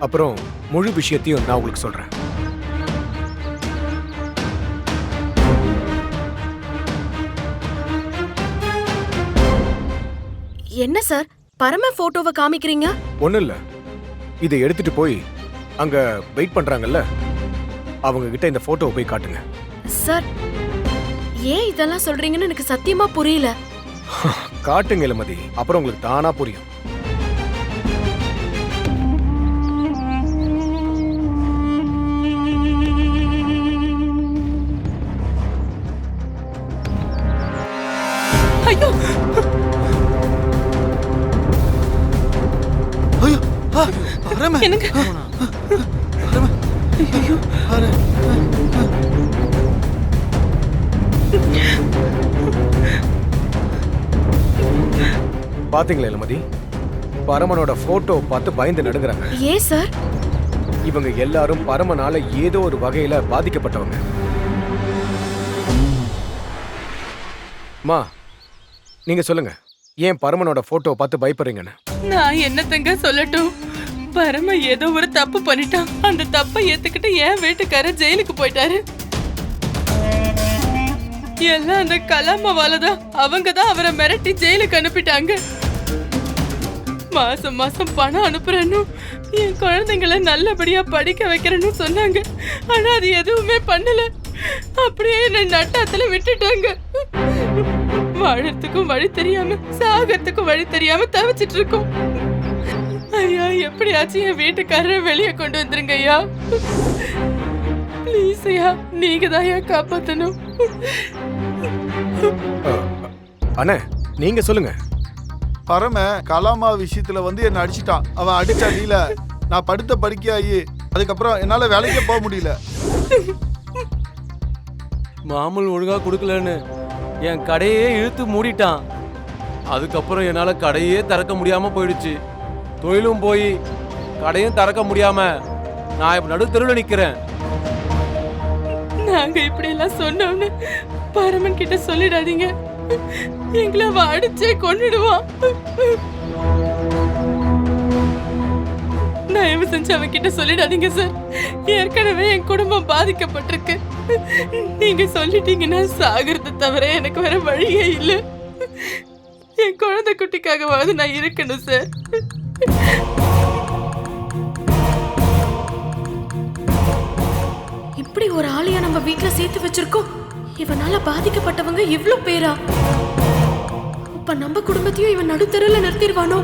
அப்புறம் முழு விஷயத்தையும் நான் உங்களுக்கு சொல்றேன். என்ன சார்? பரம போட்டோவை காமிக்கிறீங்க? ஒண்ணும் இல்ல. இதை எடுத்துட்டு போய் அங்க வெயிட் பண்றாங்கல்ல. அவங்க கிட்ட இந்த போட்டோவை போய் காட்டுங்க. சார் ஏன் இதெல்லாம் சொல்றீங்கன்னு எனக்கு சத்தியமா புரியல. காட்டுங்க இளமதி. அப்புறம் உங்களுக்கு தானா புரியும். ஐயோ. ஐயோ பரம எனக்கு பாரு. பாத்தீங்களா இளமதி? பரமனோட போட்டோ பார்த்து பயந்து நடுங்குறாங்க. ஏன் சார்? இவங்க எல்லாரும் பரமனால ஏதோ ஒரு வகையில பாதிக்கப்பட்டவங்க. மா நீங்க சொல்லுங்க. ஏன் பரமனோட போட்டோ பார்த்து பயப்படுறீங்கன்னு? நான் என்னத்தங்க சொல்லட்டும். பரம ஏதோ ஒரு தப்பு பண்ணிட்டான். அந்த தப்பை ஏத்துக்கிட்டு என் வீட்டுக்காரர் ஜெயிலுக்கு போயிட்டாரு. எல்லாம் அந்த கலாமாவால தான் அவங்க தான் அவரை மிரட்டி ஜெயிலுக்கு அனுப்பிட்டாங்க. மாசம் மாசம் பணம் அனுப்புறேன்னு என் குழந்தைங்கள நல்லபடியா படிக்க வைக்கிறேன்னு சொன்னாங்க. ஆனா அது எதுவுமே பண்ணல. அப்படியே என்ன நட்டாத்துல விட்டுட்டாங்க. வாழறதுக்கும் வழி தெரியாம சாகறதுக்கும் வழி தெரியாம தவிச்சிட்டு இருக்கோம். ஐயா எப்படியாச்சும் என் வீட்டுக்காரரை வெளியே கொண்டு வந்துருங்க ஐயா. ப்ளீஸ் ஐயா நீங்க தான் ஐயா காப்பாத்தணும். அண்ணே நீங்க சொல்லுங்க. பரம கலாமா விஷயத்துல வந்து என்ன அடிச்சிட்டான். அவன் அடிச்ச அடியில நான் படுத்த படுக்கையாகி அதுக்கப்புறம் என்னால வேலைக்கே போக முடியல. மாமூல் ஒழுங்கா கொடுக்கலன்னு என் கடையே இழுத்து மூடிட்டான். அதுக்கப்புறம் என்னால் கடையே திறக்க முடியாமல் போயிடுச்சு. தொழிலும் போய் கடையும் திறக்க முடியாமல் நான் இப்போ நடு தெருவில் நிற்கிறேன் நாங்கள் இப்படி எல்லாம் சொன்னோம்னு பரமன் கிட்ட சொல்லிடாதீங்க. எங்களை அவன் அடிச்சே கொண்டுடுவான் தயவு செஞ்சு அவகிட்ட கிட்ட சொல்லிடாதீங்க சார். ஏற்கனவே என் குடும்பம் பாதிக்கப்பட்டிருக்கு. நீங்க சொல்லிட்டீங்கன்னா சாகிறத தவிர எனக்கு வேற வழியே இல்லை. என் குழந்தை குட்டிக்காகவாவது நான் இருக்கணும் சார். இப்படி ஒரு ஆளையா நம்ம வீட்டுல சேர்த்து வச்சிருக்கோம்? இவனால பாதிக்கப்பட்டவங்க இவ்ளோ பேரா? அப்ப நம்ம குடும்பத்தையும் இவன் நடுத்தருல நிறுத்திடுவானோ?